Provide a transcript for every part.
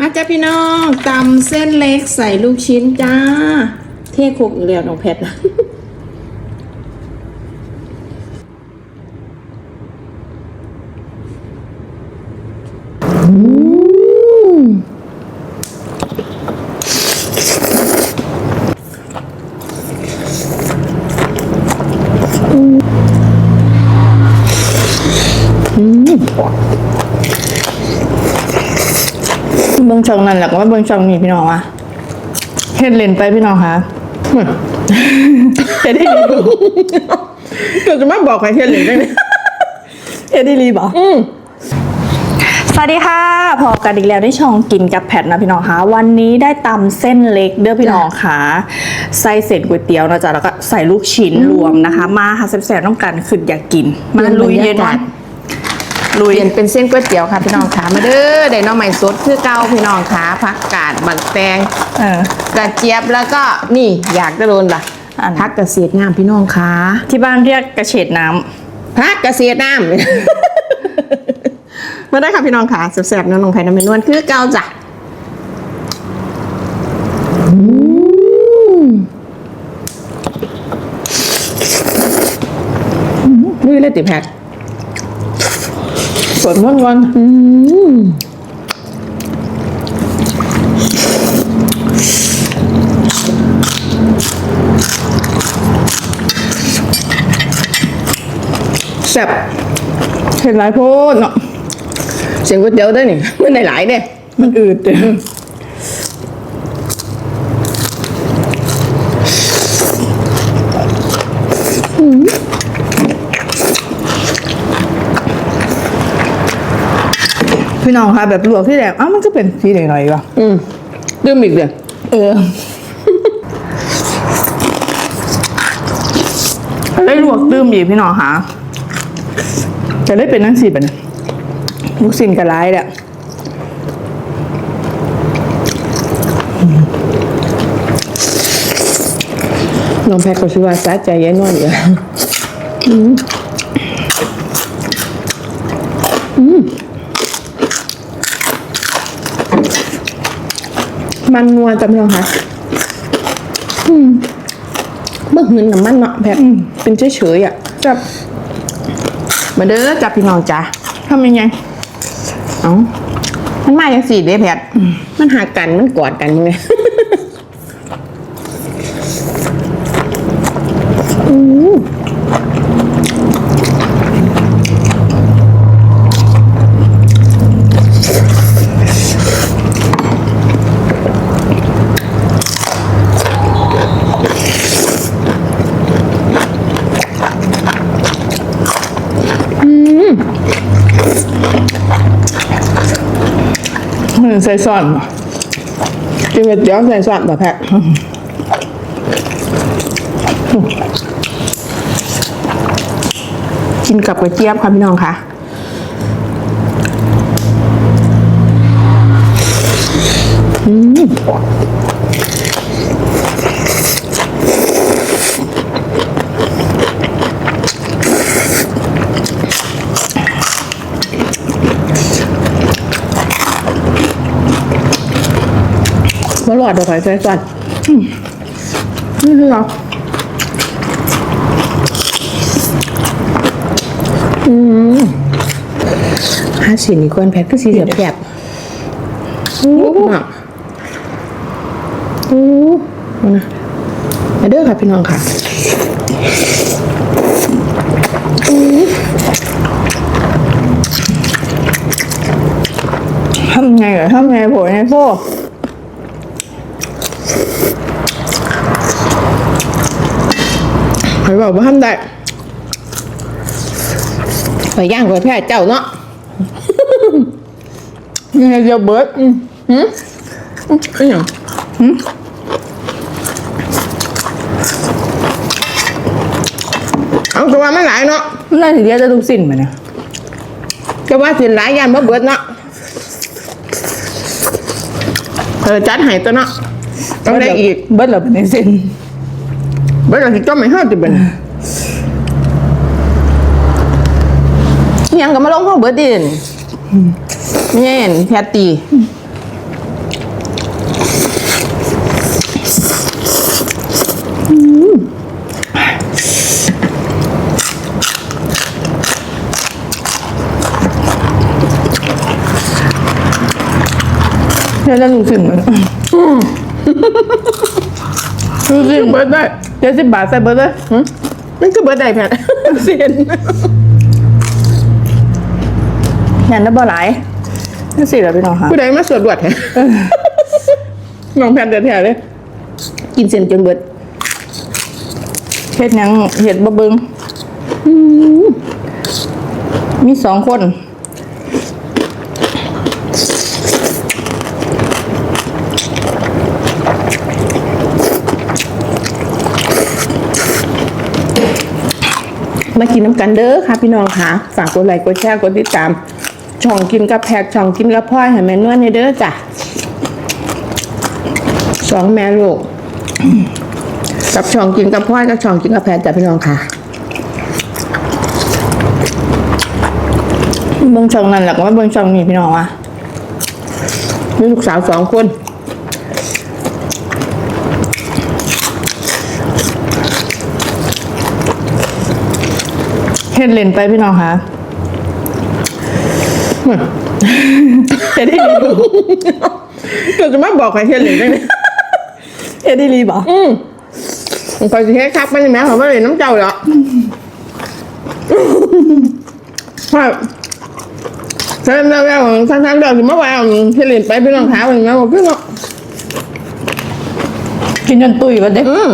มาจ้าพี่น้องตำเส้นเล็กใส่ลูกชิ้นจ้า เทโคกอีกแล้วน้องแพทนะเบิ้ง ช่องนั่นแหละก็ว่าเบิ้งช่องนี้พี่น้องวะเฮ็ดเล่นไปพี่น้องคะเฮ็ดได้ดีบ่เกิดจะมาบอกใครเทียนหรือได้ไหมเฮ็ดได้ดีบ่สวัสดีค่ะ พอกันอีกแล้วได้ช่องกินกับแพทนะพี่น้องคะวันนี้ได้ตำเส้นเล็กเด้อพี่น้องค่ะใส่เศษก๋วยเตี๋ยวนะจ๊ะแล้วก็ใส่ลูกชิ้นรวมนะคะ มาค่ะแซ่บๆต้องการคืออยากกิน มาลุยเย็นวัน ลุเปยลี่ยนเป็นเส้นก๋วยเตี๋ยวค่ะพี่น้องขามาเด้อได้หน้องใหม่สดคือเก้าพี่น้องขาผักกาดบักแตงเออ กระเจี๊ยบแล้วก็นี่อยากจะโดนล่ะอันพักเกษตรงามพี่น้องขาที่บ้านเรียกกระเฉดน้ำพักเกษตรน้ำ มาได้ค่ะพี่น้องขาแซ่บๆน้องน้องไผ่น้ำเมนวนคือเก้าจ้ะนี่เลยติแพท สดม้วนวันแซ่บเห็นหลายโพดเนาะเสียงก๋วยเตี๋ยวด้วยนี่มันได้หลายเด้มันอืดเด้อ พี่น้องค่ะแบบลวกที่แดงอ้าวมันก็เป็นสีแดงหน่อยวะอืมดื่มอีกเด้อเออได้ลวกตื้มอีกพี่น้องค่ะจะได้เป็นนั่งสีแบบนี้ลูกสินกระไรแหละน้องแพทย์ก็ชื่อว่าสาใจยายนวลอยู่อืมอืม มันนัวจำลองค่ะอืมเมื่อหืนกับมันเนาะแพทย์เป็นเฉยๆอะจับมาเด้อจับพี่น้องจ้ะทำยังไงเอ้ามันมาอย่างสี่เด้แพทย์มันหากันมันกอดกันมึงไง ใส่ซ่อนบ่กินก๋วยเตี๋ยวใส่ซ่อสแบบแพะกินกับกระเจี๊ยบค่ะพี่น้องค่ะอืมาหลอดเดี๋ยวขอใส่ซอสอืมนี่คือเหรออืมห้าสินนี่ควรแพ็คก็สีเหลือบแผบโอ้หนักโอ้นะมาเด้อค่ะพี่น้องค่ะทำไงเหรอทำไงโผล่ไงโซ่ ไป บอกว่าทำได้ไปย่างก๋วยแพทย์เจ้าเนาะยังไงเดียวเบิร์ดอืมก็อย่างเอาตัวามันหลายเนาะมันน่าจะเดียวจะทุกสิ่งไหมเนี่ยจะว่าสินหลายอย่างมาเบิดเนาะเธอจัดให้ตัวเนาะต้องได้อีก เบิร์ดเหราเป็นในเส้น bây giờ thì cho mày hết thì bình ยังก็มาลงห้องเบิดดินแน่นแพตตี้แล้วหนูถึงมัน รู้สึกเบิร์ดได้เจ็ดสิบบาทใส่เบิร์ดเลยหึมันคือเบิร์ดได้แพทเสียนยันได้บ่หลายนั่นสิเหรอพี่น้องคะผู้ใดมาสวดบวชแท้น้องแพทเดือดแท้เลย กินเส้นจนเบิดเฮ็ดหยังเฮ็ดบ่เบิง มีสองคน มากินน้ำกันเด้อค่ะพี่น้องค่ะ ฝากกดไลค์กดแชร์กดติดตาม ช่องกินกับแพกช่องกินกับพ่อยให้แม่นวลในเด้อจ้ะสองแม่ลูกกับช่องกินกับพ่อยกับช่องกินกับแพกจ้ะพี่น้องค่ะเบิ่งช่องนั่นแหละก็ว่าเบิ่งช่องนี้พี่น้องว่ะมีลูกสาวสองคน เฮ็ดเล่นไปพี่น้องค่ะเฮ็ดได้ดีบ่เกิดจะมาบอกใครเทียนหรือได้ไหมเฮ็ดได้ดีบ่อืมคอยสิเฮ็ดคักมันใช่ไหมเขาไม่เลยน้ำเจ้าเหรอว่าท่านเราแล้วท่านท่านเดินถึงเมื่อวานเทียนหลินไปพี่น้องขาวันนี้บอกพี่น้องกินจนตุยก็เด้อืม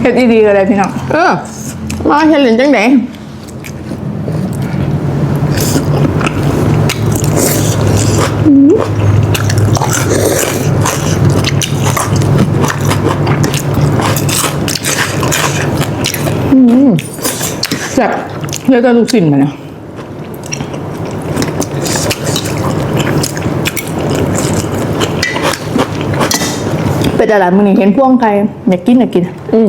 เฮ็ดดีๆก็ได้พี่น้องเออ มาเทียนหลินจังไหนแซ่บแล้วก็ลูกศิษย์มาเนี่ยเป็นอะไรมึงนี่เห็นพ่วงไก่อยากกินอยากกิน อืม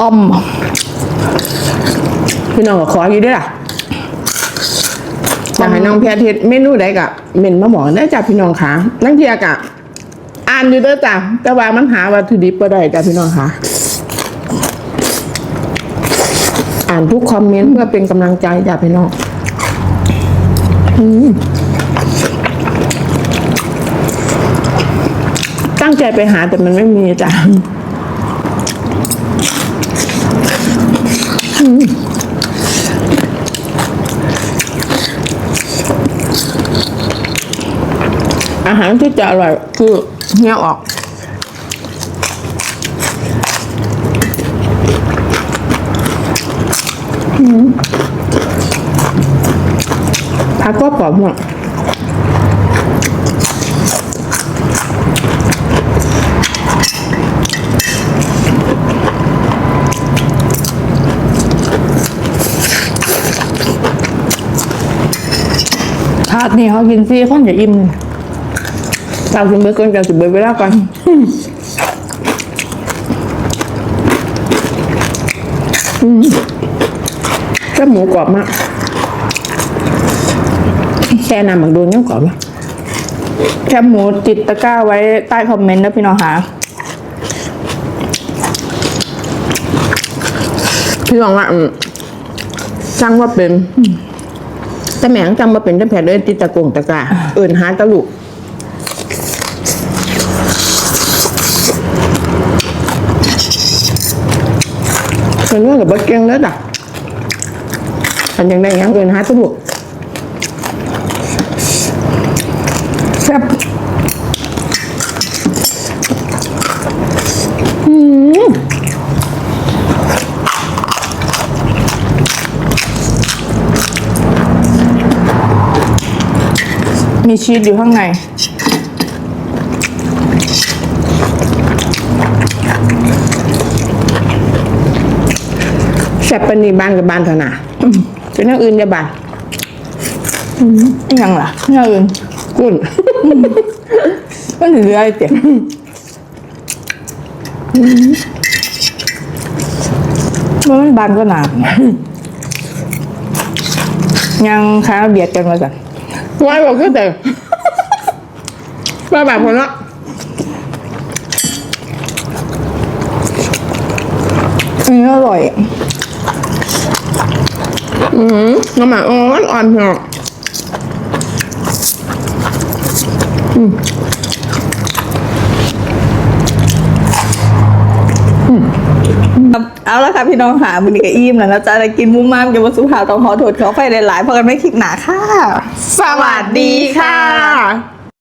อ้อมพี่น้องก็ขออยู่ด้วยล่ะอยากให้น้องแพทย์เฮ็ดเมนูใดกะเมนมาบอกได้จ้ะพี่น้องค่ะนั่งเทียกะ อ่านอยู่ด้อจ้ะแต่ว่ามันหาวัตถุดิบบ่ได้จ้ะพี่น้องค่ะ อ่านทุกคอมเมนต์เพื่อเป็นกำลังใจจ้ะพี่น้องอตั้งใจไปหาแต่มันไม่มีจ้ะ อาหารที่จะอร่อยคือเฮียออกผักก็กรอบมดถาดนี่เขากินฟรีคนจะอิ่มเลยเราสิเบิร์ก่อนเราสิเบิร์เวลาก่อนอืมแค่หมูกรอบมากแช่น้ำหมักโดนยังกรอบแคบหมูติดตะกร้าไว้ใต้คอมเมนต์นะพี่น้องค่ะพี่ลองว่าอืมจังว่าเป็น แต่แหมงจังว่าเป็นแต่แผลเลยติดตะกงตะกร้าเอิ่นหาตะลุกเป็นเรื่องกับบักเก่งแล้วด่ะอันยังได้ยังเอิ่นหาตะลุกแซ่บมี ชีสอยู่ข้างใน แซ่บปานนีบ้านกับบ้านเถอะนะเป็นอย่างอื่นอย่าบ้านอีกอย่างล่ะอย่างอื่นกุ้นมันเหลือไอเตี๋ยมันมันบานก็หนาดยังค้าเบียดกันมาสัน ไว้บอกก็แต่ว่าแบบคนละอันนี้อร่อย อืมน้ำหมันอ่อนอ่อนเนาะอืม เอาละค่ะพี่น้องหามือนี้ก็อิ่มแล้วนะจ๊ะกินมุมมามกับวัสุภาต้องขอโทษเขาไปหลายๆเพราะกันไม่คลิกหนาค่ะ สวัสดีค่ะ